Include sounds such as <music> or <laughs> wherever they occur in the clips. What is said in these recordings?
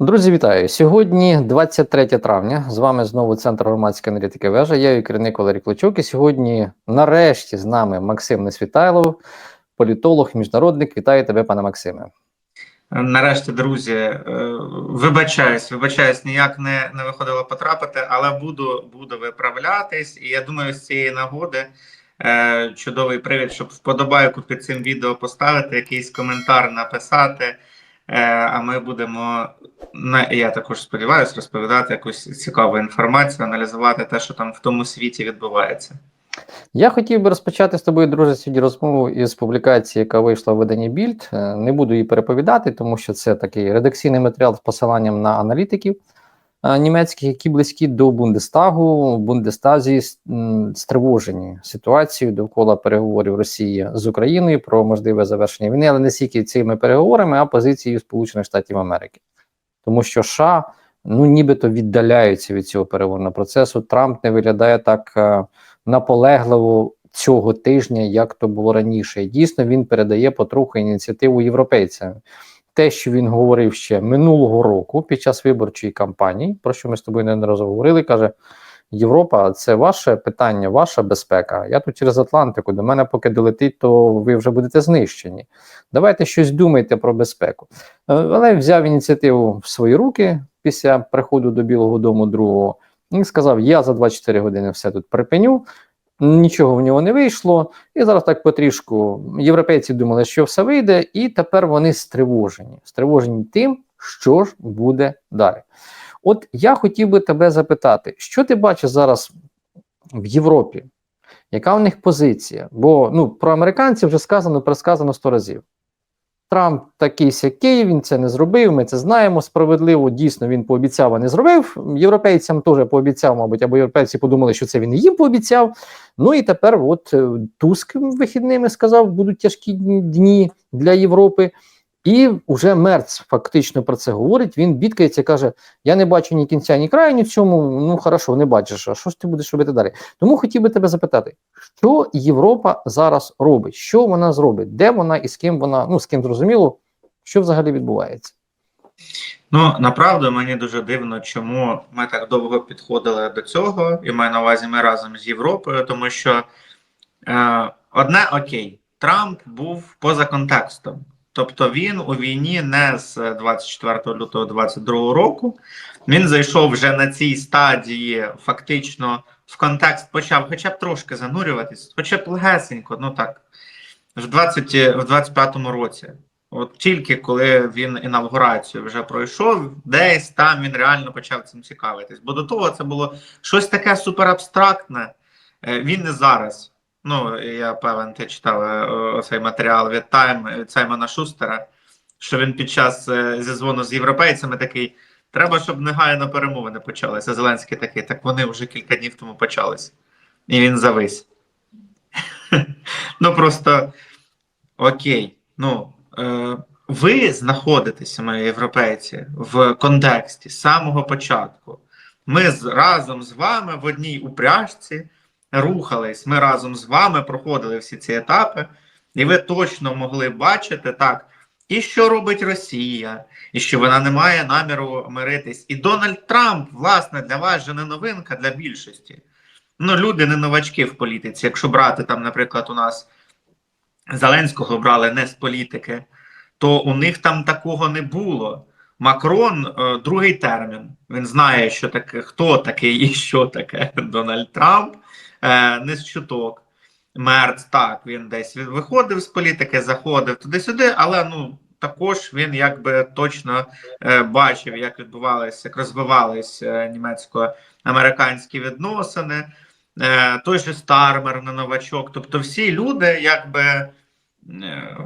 Друзі, вітаю! Сьогодні 23 травня. З вами знову Центр громадської аналітики вежа. Я її керівник Валерій Клочук. І сьогодні, нарешті, з нами Максим Несвітайлов, політолог, міжнародник. Вітаю тебе, пане Максиме. Нарешті, друзі, е, вибачаюсь, вибачаюсь, ніяк не не виходило потрапити, але буду буду виправлятись. І я думаю, з цієї нагоди е, чудовий привід, щоб вподобайку під цим відео поставити, якийсь коментар написати. Е, а ми будемо я також сподіваюся розповідати якусь цікаву інформацію, аналізувати те, що там в тому світі відбувається. Я хотів би розпочати з тобою, друже, сьогодні розмову із публікації, яка вийшла в виданні Більд. Е, не буду її переповідати, тому що це такий редакційний матеріал з посиланням на аналітиків німецьких, які близькі до Бундестагу. В Бундестазі стривожені ситуацією довкола переговорів Росії з Україною про можливе завершення війни, але не стільки цими переговорами, а позицією Сполучених Штатів Америки, тому що США ну нібито віддаляються від цього переговорного процесу. Трамп не виглядає так. Е, наполегливо цього тижня, як то було раніше. Дійсно він передає потроху ініціативу європейцям. Те, що він говорив ще минулого року під час виборчої кампанії, про що ми з тобою неодноразово говорили, каже: Європа, це ваше питання, ваша безпека. Я тут через Атлантику, до мене поки долетить, то ви вже будете знищені. Давайте щось думайте про безпеку. Е, але взяв ініціативу в свої руки після приходу до Білого Дому другого і сказав: Я за 24 години все тут припиню. Нічого в нього не вийшло, і зараз так потрішку європейці думали, що все вийде, і тепер вони стривожені. Стривожені тим, що ж буде далі. От я хотів би тебе запитати, що ти бачиш зараз в Європі? Яка в них позиція? Бо ну, про американців вже сказано, пересказано сто разів. Трамп такий сякий, він це не зробив. Ми це знаємо. Справедливо, дійсно він пообіцяв, а не зробив. Європейцям теж пообіцяв, мабуть, або європейці подумали, що це він їм пообіцяв. Ну і тепер, от е, Туск вихідними сказав, будуть тяжкі дні для Європи. І вже Мерц фактично про це говорить. Він бідкається, каже: Я не бачу ні кінця, ні краю, ні в цьому. Ну хорошо, не бачиш. А що ж ти будеш робити далі? Тому хотів би тебе запитати, що Європа зараз робить? Що вона зробить? Де вона і з ким вона? Ну з ким зрозуміло, що взагалі відбувається? Ну направду мені дуже дивно, чому ми так довго підходили до цього, і маю на увазі ми разом з Європою, тому що е, одне окей, Трамп був поза контекстом. Тобто він у війні не з 24 лютого 22 року. Він зайшов вже на цій стадії, фактично в контекст почав хоча б трошки занурюватись, хоча б легесенько, ну так, в 20, в 25-му році. От тільки коли він інавгурацію вже пройшов, десь там він реально почав цим цікавитись. Бо до того це було щось таке суперабстрактне. Е, він не зараз. Ну, я певен, ти читав е, цей матеріал від Тайм від Саймона Шустера, що він під час е, зізвону з європейцями такий: треба, щоб негайно перемовини почалися. Зеленський такий, так вони вже кілька днів тому почались. І він завис. <laughs> Ну просто окей. Ну, е, ви знаходитеся, мої європейці, в контексті з самого початку. Ми з, разом з вами в одній упряжці рухались. Ми разом з вами проходили всі ці етапи, і ви точно могли бачити так, і що робить Росія, і що вона не має наміру миритись. І Дональд Трамп, власне, для вас же не новинка для більшості. Ну, люди не новачки в політиці. Якщо брати там, наприклад, у нас Зеленського брали не з політики, то у них там такого не було. Макрон е, другий термін. Він знає, що таке, хто такий і що таке <laughs> Дональд Трамп е, не з чуток. Мерц так, він десь виходив з політики, заходив туди-сюди, але ну також він якби точно е, бачив, як відбувалися, як розвивалися е, німецько-американські відносини. Е, той же Стармер на новачок. Тобто, всі люди якби е,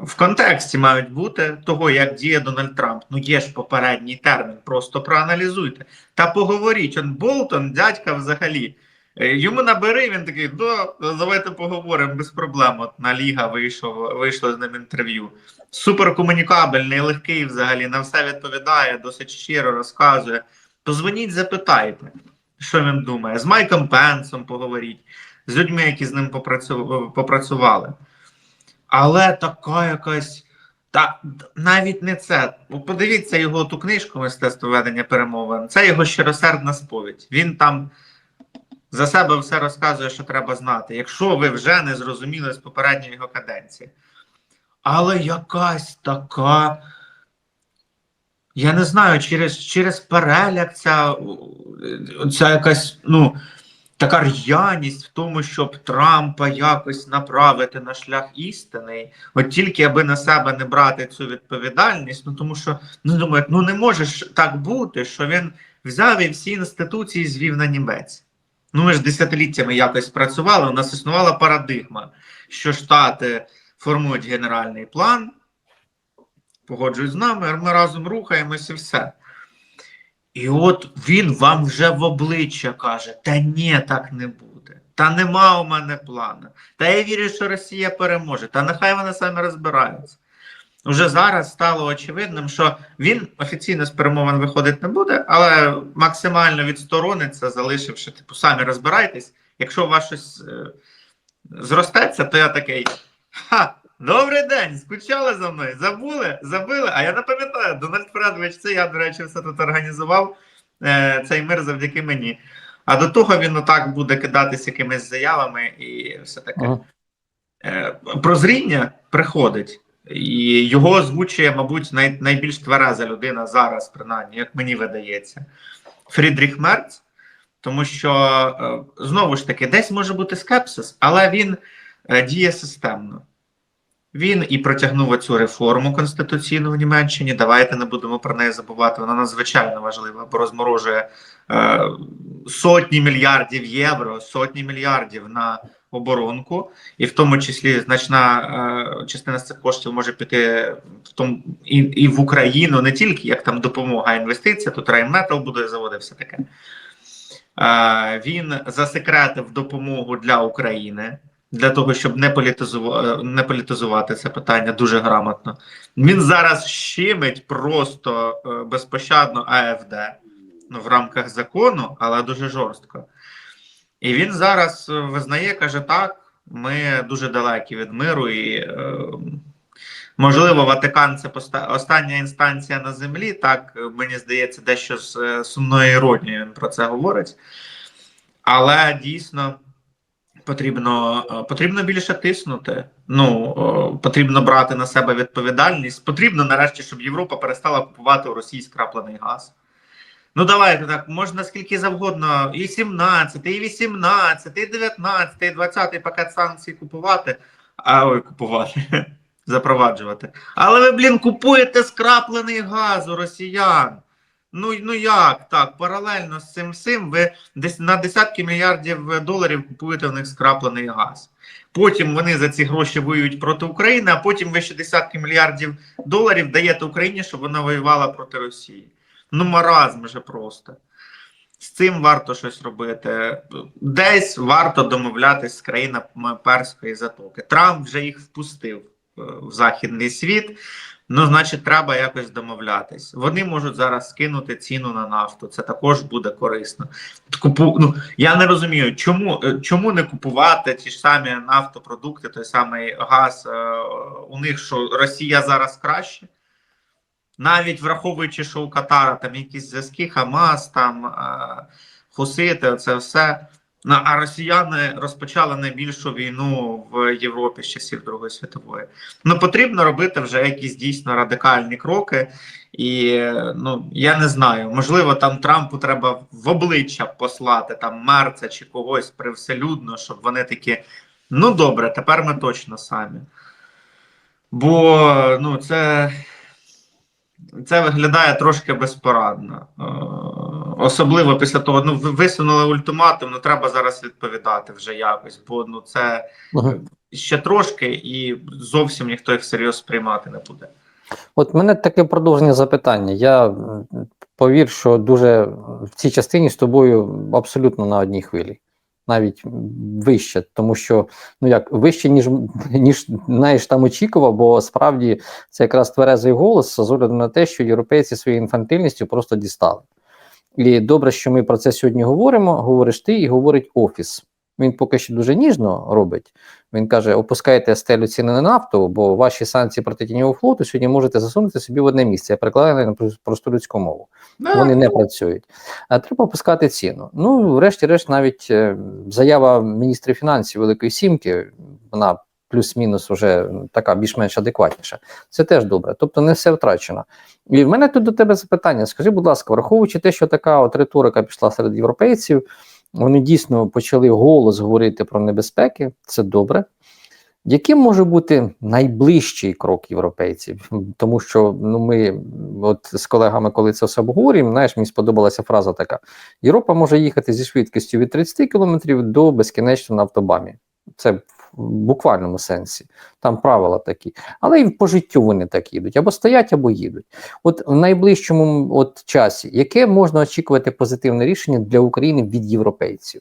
в контексті мають бути того, як діє Дональд Трамп. Ну є ж попередній термін, просто проаналізуйте та поговоріть. Он Болтон, дядька взагалі. Е, йому набери, він такий, ну, давайте поговоримо без проблем. От на Ліга вийшов, вийшло з ним інтерв'ю. Суперкомунікабельний, легкий взагалі, на все відповідає, досить щиро розказує. Позвоніть, запитайте, що він думає. З Майком Пенсом поговоріть, з людьми, які з ним попрацювали. Але така якась Та навіть не це. Подивіться його ту книжку мистецтво ведення перемовин. Це його щиросердна сповідь. Він там за себе все розказує, що треба знати, якщо ви вже не зрозуміли з попередньої його каденції. Але якась така. Я не знаю, через, через переляк ця, ця якась, ну, така р'яність в тому, щоб Трампа якось направити на шлях істини. От тільки аби на себе не брати цю відповідальність, ну тому що ну думаю, ну не може так бути, що він взяв і всі інституції звів на німець. Ну, ми ж десятиліттями якось працювали, у нас існувала парадигма, що Штати формують генеральний план, погоджують з нами, ми разом рухаємося і все. І от він вам вже в обличчя каже: Та ні, так не буде. Та нема у мене плану. Та я вірю, що Росія переможе. Та нехай вони самі розбираються. Уже зараз стало очевидним, що він офіційно з перемовин виходити не буде, але максимально відсторониться, залишивши, типу, самі розбирайтесь. Якщо у вас щось е, зростеться, то я такий. Ха! Добрий день! Скучали за мною? Забули? Забили? А я не пам'ятаю, Дональд Фредович, це я, до речі, все тут організував е, цей мир завдяки мені. А до того він отак буде кидатись якимись заявами і все таке. Ага. Е, прозріння приходить, і його озвучує, мабуть, най, найбільш твереза людина зараз, принаймні, як мені видається, Фрідріх Мерц. Тому що е, знову ж таки, десь може бути скепсис, але він е, діє системно. Він і протягнув цю реформу конституційну в Німеччині. Давайте не будемо про неї забувати. Вона надзвичайно важлива, бо розморожує е, сотні мільярдів євро, сотні мільярдів на оборонку, і в тому числі значна е, частина з цих коштів може піти в тому і, і в Україну, не тільки як там допомога, а інвестиція. Тут Райнметал буде заводи, все таке. Е, він засекретив допомогу для України для того, щоб не політизувати, не політизувати це питання дуже грамотно. Він зараз щемить просто е, безпощадно АФД ну, в рамках закону, але дуже жорстко. І він зараз е, визнає, каже: так, ми дуже далекі від миру, і е, можливо, Ватикан це остання інстанція на землі. Так е, мені здається, дещо з сумною іронією він про це говорить. Але дійсно потрібно, потрібно більше тиснути. Ну потрібно брати на себе відповідальність. Потрібно нарешті, щоб Європа перестала купувати у Росії скраплений газ. Ну, давайте так, можна скільки завгодно, і 17, і 18, і 19, і 20 пакет санкцій купувати, а ой, купувати, <laughs> запроваджувати. Але ви, блін, купуєте скраплений газ у росіян. Ну, ну як так? Паралельно з цим всім ви десь на десятки мільярдів доларів купуєте в них скраплений газ. Потім вони за ці гроші воюють проти України, а потім ви ще десятки мільярдів доларів даєте Україні, щоб вона воювала проти Росії. Ну, маразм же просто. З цим варто щось робити. Десь варто домовлятись з країнами Перської затоки. Трамп вже їх впустив е, в західний світ. Ну, значить, треба якось домовлятись. Вони можуть зараз скинути ціну на нафту. Це також буде корисно. Купу... Ну, я не розумію, чому, е, чому не купувати ті ж самі нафтопродукти, той самий газ. е, У них що Росія зараз краще? Навіть враховуючи, що у Катара там якісь зв'язки, Хамас, там е, Хусити, це все. Ну, а росіяни розпочали найбільшу війну в Європі з часів Другої світової. Ну потрібно робити вже якісь дійсно радикальні кроки. І ну я не знаю, можливо, там Трампу треба в обличчя послати там Мерца чи когось привселюдно, щоб вони такі. Ну добре, тепер ми точно самі. Бо ну це це виглядає трошки безпорадно. Е, Особливо після того, ну висунули ультиматум, ну треба зараз відповідати вже якось, бо ну це Ага. ще трошки, і зовсім ніхто їх всерйоз сприймати не буде. От мене таке продовження запитання. Я повір, що дуже в цій частині з тобою абсолютно на одній хвилі, навіть вище, тому що ну як вище, ніж ніж знаєш, там очікував, бо справді це якраз тверезий голос з огляду на те, що європейці своєю інфантильністю просто дістали. І добре, що ми про це сьогодні говоримо. Говориш ти і говорить офіс. Він поки що дуже ніжно робить. Він каже: опускайте стелю ціни на нафту, бо ваші санкції проти тіньового флоту сьогодні можете засунути собі в одне місце. Я перекладаю на просту людську мову. Да, Вони не працюють. А треба опускати ціну. Ну, врешті-решт, навіть е, заява міністра фінансів Великої Сімки, вона плюс-мінус вже така більш-менш адекватніша. Це теж добре. Тобто не все втрачено. І в мене тут до тебе запитання. Скажи, будь ласка, враховуючи те, що така от риторика пішла серед європейців, вони дійсно почали голос говорити про небезпеки, це добре. Яким може бути найближчий крок європейців? Тому що ну ми от з колегами, коли це все обговорюємо, знаєш, мені сподобалася фраза така: Європа може їхати зі швидкістю від 30 км до безкінечно на автобамі. Це в буквальному сенсі. Там правила такі. Але і по життю вони так їдуть. Або стоять, або їдуть. От в найближчому от часі, яке можна очікувати позитивне рішення для України від європейців?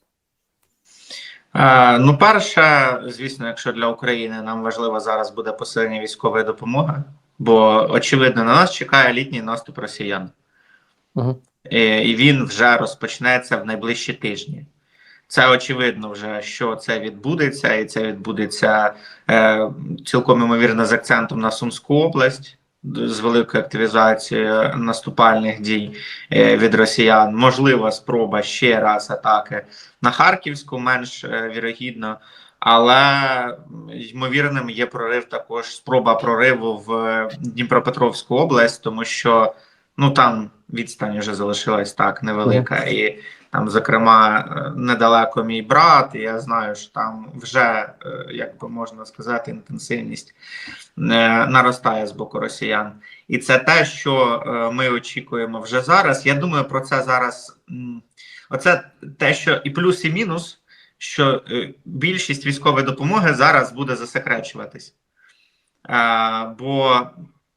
Е, ну, перше, звісно, якщо для України нам важливо зараз буде посилення військової допомоги, бо очевидно на нас чекає літній наступ росіян, Угу. Е, і він вже розпочнеться в найближчі тижні. Це очевидно, вже що це відбудеться, і це відбудеться е, цілком ймовірно з акцентом на Сумську область з великою активізацією наступальних дій е, від росіян. Можлива спроба ще раз атаки на Харківську, менш е, вірогідно. Але ймовірним є прорив також спроба прориву в Дніпропетровську область, тому що ну там відстань вже залишилась так невелика, і там, зокрема, е, недалеко мій брат. Я знаю, що там вже, е, як би можна сказати, інтенсивність е, наростає з боку росіян. І це те, що ми очікуємо вже зараз. Я думаю, про це зараз. Оце те, що і плюс, і мінус, що більшість військової допомоги зараз буде засекречуватись. Бо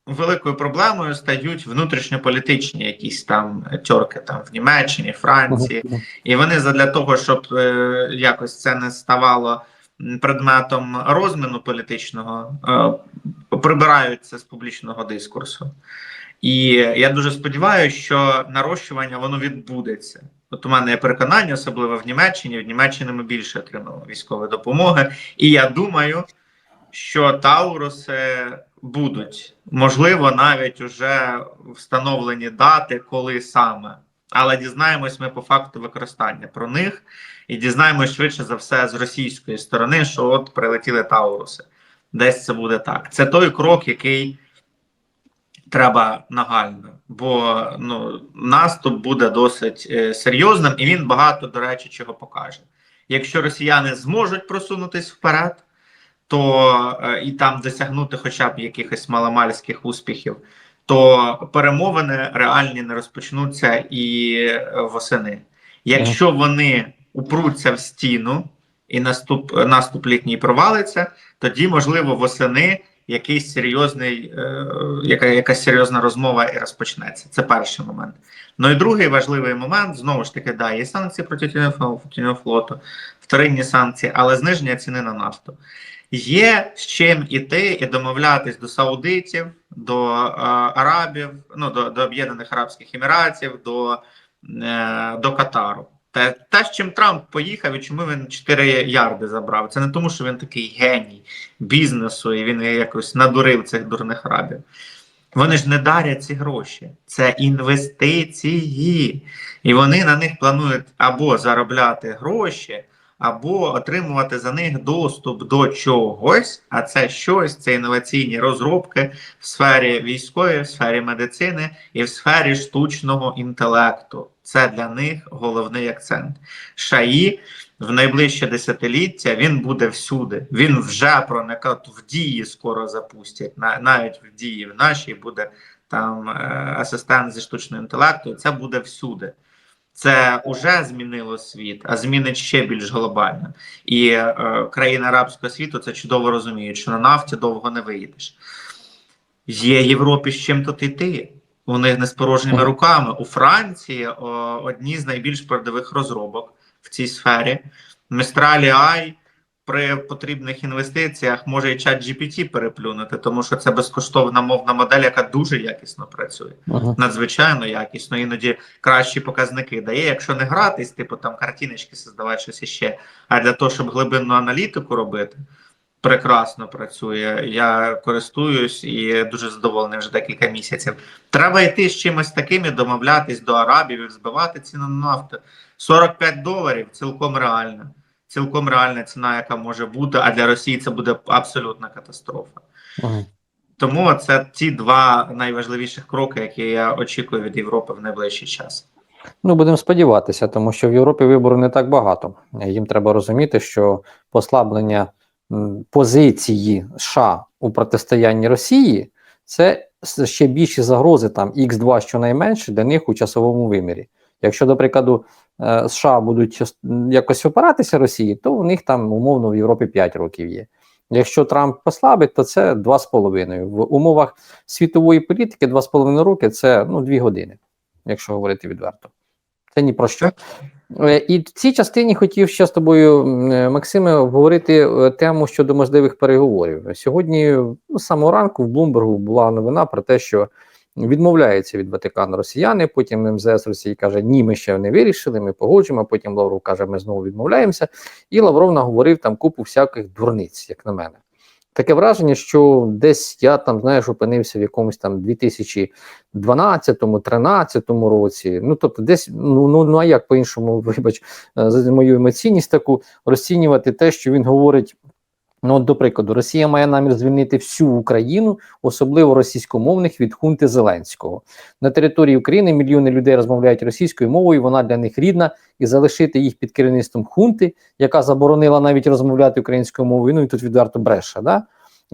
великою проблемою стають внутрішньополітичні якісь там тьорки там в Німеччині, Франції. І вони задля того, щоб е, якось це не ставало предметом розміну політичного, е, прибираються з публічного дискурсу. І я дуже сподіваюся, що нарощування воно відбудеться. От у мене є переконання, особливо в Німеччині. В Німеччині ми більше отримали військової допомоги. І я думаю, що Тауруси будуть можливо навіть уже встановлені дати, коли саме. Але дізнаємось ми по факту використання про них і дізнаємось швидше за все з російської сторони, що от прилетіли Тауруси. Десь це буде так. Це той крок, який треба нагально, бо ну, наступ буде досить е, серйозним, і він багато, до речі, чого покаже. Якщо росіяни зможуть просунутись вперед, то е, і там досягнути хоча б якихось маломальських успіхів, то перемовини реальні не розпочнуться і е, восени. Якщо вони упруться в стіну і наступ, наступ літній провалиться, тоді можливо восени якийсь серйозний, е, яка, якась серйозна розмова і розпочнеться. Це перший момент. Ну і другий важливий момент знову ж таки, да, є санкції проти тіньового тіньового флоту, вторинні санкції, але зниження ціни на нафту. Є з чим іти і домовлятись до саудитів, до е, арабів, ну до, до Об'єднаних Арабських Еміратів, до, е, до Катару. Те, те, з чим Трамп поїхав і чому він 4 ярди забрав. Це не тому, що він такий геній бізнесу, і він якось надурив цих дурних арабів. Вони ж не дарять ці гроші. Це інвестиції. І вони на них планують або заробляти гроші, або отримувати за них доступ до чогось, а це щось, це інноваційні розробки в сфері військової, в сфері медицини і в сфері штучного інтелекту. Це для них головний акцент. Шаї в найближче десятиліття він буде всюди. Він вже проникає в дії скоро запустять. На- Навіть в дії в нашій буде там е, асистент зі штучного інтелекту. Це буде всюди. Це вже змінило світ, а змінить ще більш глобально. І е, країни арабського світу це чудово розуміють, що на нафті довго не виїдеш. Є Європі з чим тут йти. У них не з порожніми руками. У Франції о, одні з найбільш передових розробок в цій сфері. Містралі Ай при потрібних інвестиціях може і чат GPT переплюнути, тому що це безкоштовна мовна модель, яка дуже якісно працює. Мгм. Надзвичайно якісно, іноді кращі показники дає. Якщо не гратись, типу там картиночки создавати щось іще. А для того, щоб глибинну аналітику робити, прекрасно працює. Я користуюсь і дуже задоволений вже декілька місяців. Треба йти з чимось таким і домовлятись до арабів і збивати ціну на нафту. 45 доларів цілком реально. Цілком реальна ціна, яка може бути, а для Росії це буде абсолютна катастрофа. Мгм. Тому це ті два найважливіших кроки, які я очікую від Європи в найближчий час. Ну, будемо сподіватися, тому що в Європі вибору не так багато. Їм треба розуміти, що послаблення позиції США у протистоянні Росії це ще більші загрози, там Х2 щонайменше для них у часовому вимірі. Якщо, до прикладу, е, США будуть якось опиратися Росії, то у них там умовно в Європі 5 років є. Якщо Трамп послабить, то це 2,5. В умовах світової політики 2,5 роки це ну, 2 години, якщо говорити відверто. Це ні про що. Е, І в цій частині хотів ще з тобою, е, Максиме, обговорити тему щодо можливих переговорів. Сьогодні, ну, з самого ранку, в Блумбергу була новина про те, що відмовляються від Ватикану росіяни. Потім МЗС Росії каже: Ні, ми ще не вирішили, ми погоджуємо. Потім Лавров каже, ми знову відмовляємося. І Лавров наговорив там купу всяких дурниць, як на мене. Таке враження, що десь я там, знаєш, опинився в якомусь там 2012-13 році. Ну, тобто, десь, ну, ну, ну а як по-іншому, <laughs> вибач, за мою емоційність таку розцінювати те, що він говорить. Ну, от, до прикладу, Росія має намір звільнити всю Україну, особливо російськомовних від хунти Зеленського. На території України мільйони людей розмовляють російською мовою, вона для них рідна, і залишити їх під керівництвом хунти, яка заборонила навіть розмовляти українською мовою, ну і тут відверто бреше, да?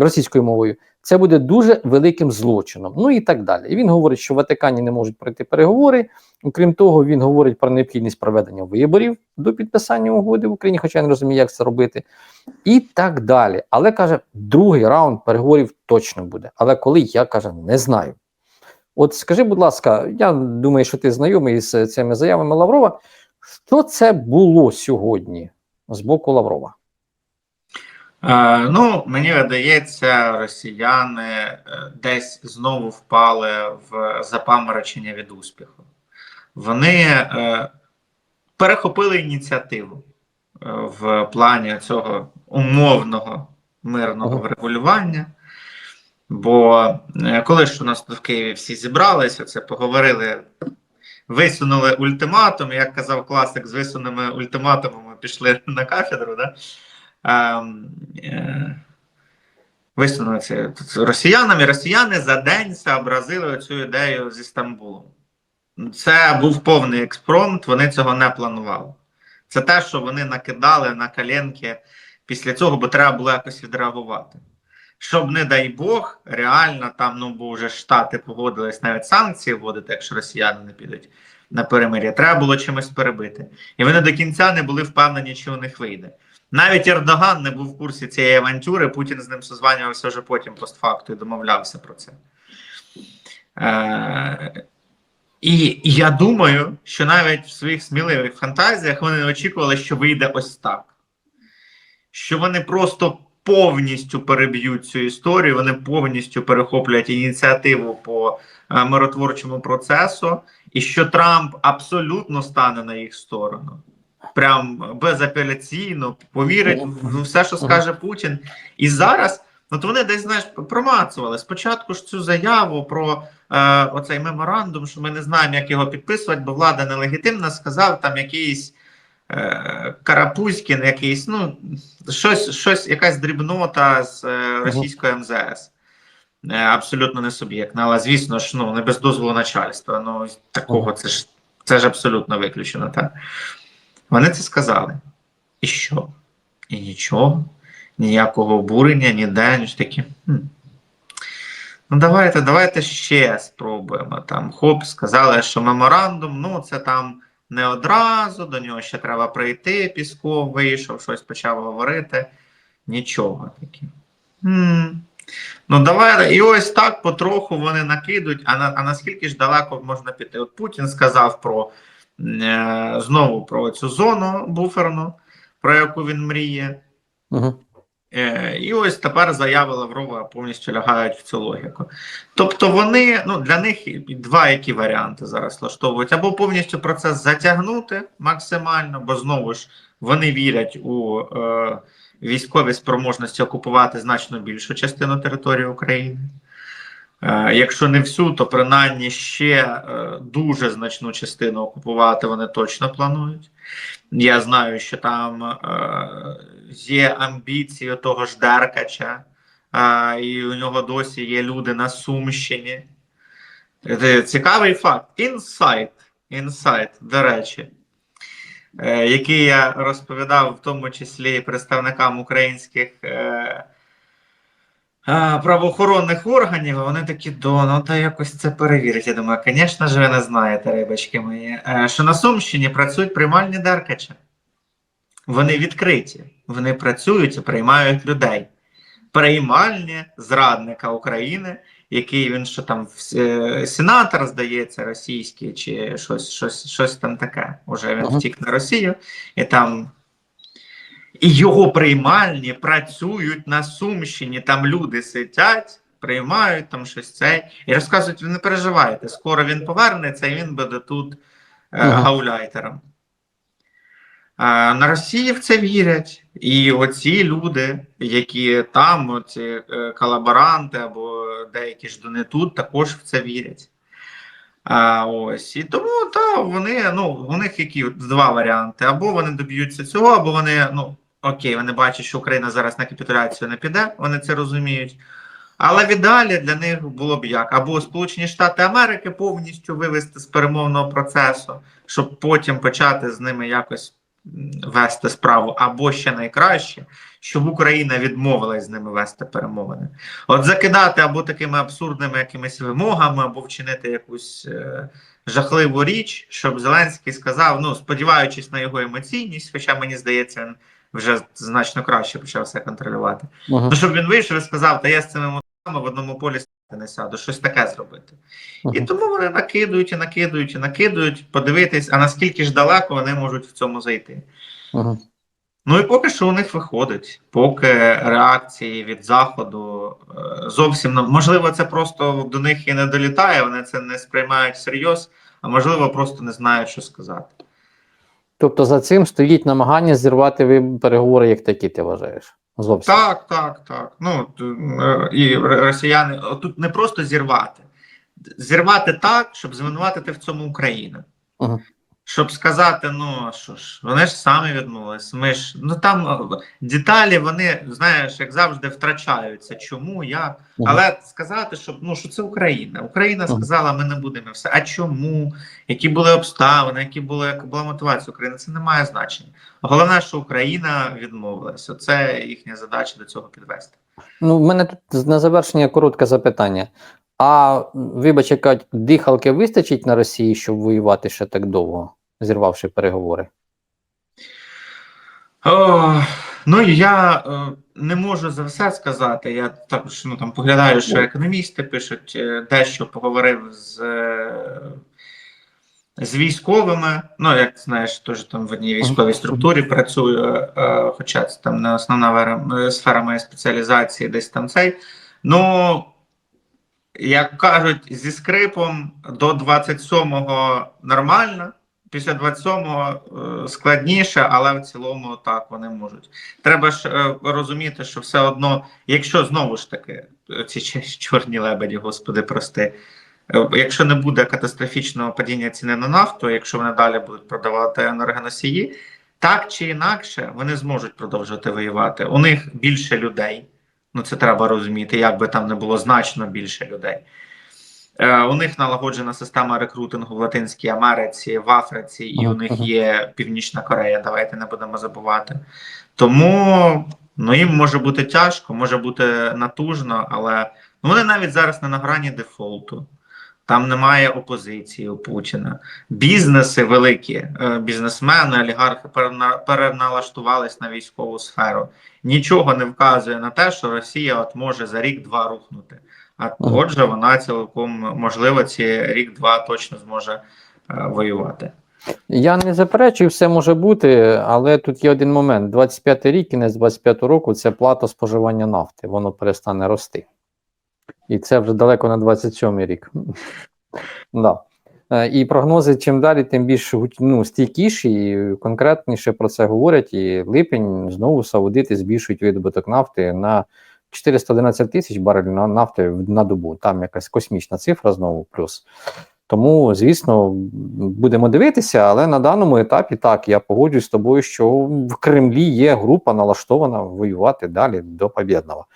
Російською мовою. Це буде дуже великим злочином. Ну і так далі. І він говорить, що в Ватикані не можуть пройти переговори. Окрім того, він говорить про необхідність проведення виборів до підписання угоди в Україні, хоча я не розумію, як це робити, і так далі. Але каже, другий раунд переговорів точно буде. Але коли я каже, не знаю. От скажи, будь ласка, я думаю, що ти знайомий з цими заявами Лаврова. Що це було сьогодні з боку Лаврова? Е, ну, мені видається, росіяни е, десь знову впали в запаморочення від успіху. Вони е, перехопили ініціативу в плані цього умовного мирного врегулювання. Бо коли ж у нас тут в Києві всі зібралися, це поговорили, висунули ультиматум. Як казав класик, з висуненими ультиматумами пішли на кафедру. Да? Е, Висунули росіянам, і росіяни за день зобразили цю ідею зі Стамбулом. Це був повний експромт, вони цього не планували. Це те, що вони накидали на коленки після цього, бо треба було якось відреагувати. Щоб, не дай Бог, реально там, ну бо вже Штати погодились навіть санкції вводити, якщо росіяни не підуть на перемир'я, треба було чимось перебити. І вони до кінця не були впевнені, що у них вийде. Навіть Ердоган не був в курсі цієї авантюри, Путін з ним созванювався вже потім постфакту і домовлявся про це. Е, і я думаю, що навіть в своїх сміливих фантазіях вони не очікували, що вийде ось так. Що вони просто повністю переб'ють цю історію, вони повністю перехоплять ініціативу по е, миротворчому процесу, і що Трамп абсолютно стане на їх сторону. Прям безапеляційно повірить в все, що скаже Путін. І зараз, от вони десь знаєш, промацували спочатку ж цю заяву про е, оцей меморандум, що ми не знаємо, як його підписувати, бо влада нелегітимна, сказав там якийсь е, Карапузькін, якийсь, ну, щось, щось, якась дрібнота з е, російської МЗС. Е, абсолютно не суб'єктна, але звісно ж, ну, не без дозволу начальства. Ну, такого це ж, це ж абсолютно виключено. Так? Вони це сказали. І що? І нічого, ніякого обурення, ніде, ніж такі. «Хм, Ну, давайте, давайте ще спробуємо. Там хоп, сказали, що меморандум, ну це там не одразу, до нього ще треба прийти. Пісков вийшов, щось почав говорити. Нічого такі. Хм. Ну, давай, і ось так потроху вони накидуть. А на а наскільки ж далеко можна піти? От Путін сказав про знову про цю зону буферну, про яку він мріє. Угу. Е, І ось тепер заяви Лаврова повністю лягають в цю логіку. Тобто вони, ну для них два які варіанти зараз влаштовують: або повністю процес затягнути максимально, бо знову ж вони вірять у е, військові спроможності окупувати значно більшу частину території України. Е, Якщо не всю, то принаймні ще е, дуже значну частину окупувати вони точно планують. Я знаю, що там е, є амбіції того ж Деркача, і у нього досі є люди на Сумщині. Цікавий факт. Інсайт, інсайт, до речі, який я розповідав в тому числі представникам українських. Правоохоронних органів, вони такі, до, ну та якось це перевірить. Я думаю, звісно ж, ви не знаєте, рибочки мої, е, що на Сумщині працюють приймальні Деркача. Вони відкриті, вони працюють і приймають людей. Приймальні зрадника України, який він що там е, сенатор, здається, російський, чи щось щось, щось там таке. Уже він втік на Росію, і там і його приймальні працюють на Сумщині, там люди сидять, приймають там щось це. І розказують, ви не переживайте, скоро він повернеться і він буде тут е, гауляйтером. А, на Росії в це вірять. І оці люди, які там, оці е, колаборанти або деякі ж не тут, також в це вірять. А, ось. І тому та, вони, ну, у них які два варіанти: або вони доб'ються цього, або вони, ну, окей, вони бачать, що Україна зараз на капітуляцію не піде, вони це розуміють. Але віддалі для них було б як? Або Сполучені Штати Америки повністю вивести з перемовного процесу, щоб потім почати з ними якось вести справу, або ще найкраще, щоб Україна відмовилась з ними вести перемовини. От закидати або такими абсурдними якимись вимогами, або вчинити якусь е, жахливу річ, щоб Зеленський сказав, ну сподіваючись на його емоційність, хоча мені здається, вже значно краще почав все контролювати. Угу. Ну, щоб він вийшов і сказав, та я з цими мотами в одному полі не сяду, щось таке зробити. І тому вони накидують і накидують і накидують, подивитись, а наскільки ж далеко вони можуть в цьому зайти. Угу. Ну і поки що у них виходить, поки реакції від заходу е, зовсім можливо, це просто до них і не долітає, вони це не сприймають всерйоз, а можливо, просто не знають, що сказати. Тобто за цим стоїть намагання зірвати переговори, як такі, ти вважаєш? Зовсім. Так, так, так. Ну е, і росіяни тут не просто зірвати, зірвати так, щоб звинуватити в цьому Україну. Ага. Щоб сказати, ну що ж, вони ж самі відмовились. Ми ж ну там деталі, вони знаєш, як завжди, втрачаються. Чому, як. Ага. Але сказати, щоб ну що це Україна. Україна сказала, ми не будемо все. А чому? Які були обставини, які були, яка була мотивація України? Це не має значення. Головне, що Україна відмовилася. Це їхня задача до цього підвести. Ну, в мене тут на завершення коротке запитання. А вибач, як кажуть, дихалки вистачить на Росії, щоб воювати ще так довго, зірвавши переговори? О, ну я е, не можу за все сказати. Я також ну, там поглядаю, що економісти пишуть, е, дещо поговорив з, е, з військовими. Ну, як знаєш, теж там в одній військовій структурі працюю, хоча це там не основна сфера моєї спеціалізації, десь там цей. Ну, як кажуть, зі скрипом до 27-го нормально. Після 27-го е, складніше, але в цілому так вони можуть. Треба ж е, розуміти, що все одно, якщо знову ж таки е, ці чорні лебеді, господи, прости, якщо не буде катастрофічного падіння ціни на нафту, якщо вони далі будуть продавати енергоносії, так чи інакше вони зможуть продовжувати воювати. У них більше людей. Ну це треба розуміти, як би там не було значно більше людей. Е, У них налагоджена система рекрутингу в Латинській Америці, в Африці, і у них є Північна Корея. Давайте не будемо забувати. Тому ну їм може бути тяжко, може бути натужно, але ну, вони навіть зараз не на грані дефолту. Там немає опозиції у Путіна. Бізнеси великі, е, бізнесмени, олігархи перена- переналаштувались на військову сферу. Нічого не вказує на те, що Росія от може за рік-два рухнути. А отже, вона цілком можливо ці рік-два точно зможе е, воювати. Я не заперечую, все може бути, але тут є один момент: 25 рік, кінець 25 року це плата споживання нафти, воно перестане рости. І це вже далеко на 27-й рік. <laughs> да. Е, І прогнози чим далі, тим більш ну, стійкіші і конкретніше про це говорять. І липень знову саудити збільшують видобуток нафти на 411 тисяч барелів на нафти на добу. Там якась космічна цифра знову плюс. Тому, звісно, будемо дивитися, але на даному етапі так, я погоджуюсь з тобою, що в Кремлі є група налаштована воювати далі до побєдного.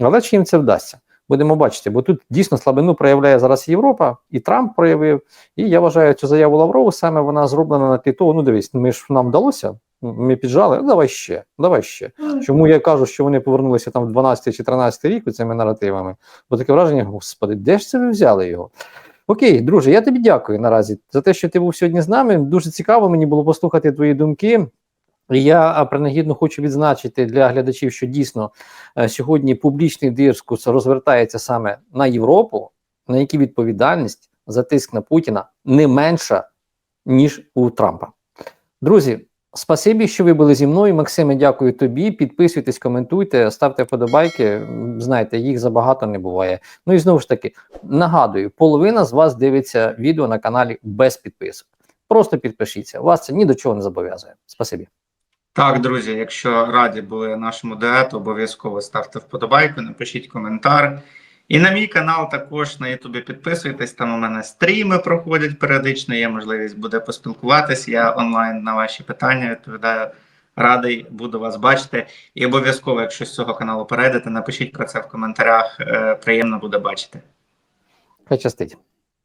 Але чи їм це вдасться? Будемо бачити, бо тут дійсно слабину проявляє зараз Європа, і Трамп проявив. І я вважаю цю заяву Лаврову саме вона зроблена на тлі того, ну дивись, ми ж нам вдалося, ми піджали, ну, давай ще, давай ще. Чому я кажу, що вони повернулися там в 12 чи 13 рік цими наративами? Бо таке враження, господи, де ж це ви взяли його? Окей, друже, я тобі дякую наразі за те, що ти був сьогодні з нами. Дуже цікаво мені було послухати твої думки. І Я принагідно хочу відзначити для глядачів, що дійсно е, сьогодні публічний дискурс розвертається саме на Європу, на якій відповідальність за тиск на Путіна не менша, ніж у Трампа. Друзі, спасибі, що ви були зі мною. Максиме, дякую тобі. Підписуйтесь, коментуйте, ставте вподобайки. Знаєте, їх забагато не буває. Ну і знову ж таки, нагадую, половина з вас дивиться відео на каналі без підписок. Просто підпишіться. Вас це ні до чого не зобов'язує. Спасибі. Так, друзі, якщо раді були нашому дуету, обов'язково ставте вподобайку, напишіть коментар. І на мій канал також на Ютубі підписуйтесь. Там у мене стріми проходять періодично. Є можливість буде поспілкуватись. Я онлайн на ваші питання відповідаю. Радий буду вас бачити. І обов'язково, якщо з цього каналу перейдете, напишіть про це в коментарях. Е, Приємно буде бачити. Хай щастить.